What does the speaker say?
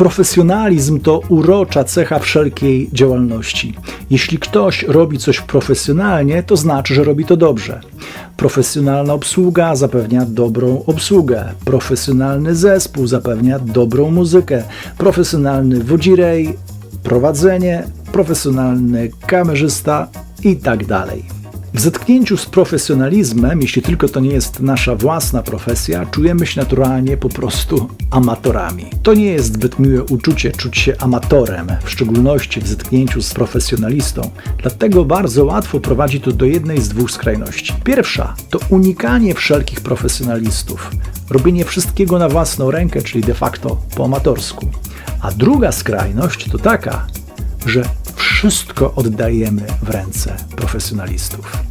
Profesjonalizm to urocza cecha wszelkiej działalności. Jeśli ktoś robi coś profesjonalnie, to znaczy, że robi to dobrze. Profesjonalna obsługa zapewnia dobrą obsługę. Profesjonalny zespół zapewnia dobrą muzykę. Profesjonalny wodzirej, prowadzenie, profesjonalny kamerzysta i tak dalej. W zetknięciu z profesjonalizmem, jeśli tylko to nie jest nasza własna profesja, czujemy się naturalnie po prostu amatorami. To nie jest zbyt miłe uczucie czuć się amatorem, w szczególności w zetknięciu z profesjonalistą. Dlatego bardzo łatwo prowadzi to do jednej z dwóch skrajności. Pierwsza to unikanie wszelkich profesjonalistów, robienie wszystkiego na własną rękę, czyli de facto po amatorsku. A druga skrajność to taka, że wszystko oddajemy w ręce profesjonalistów.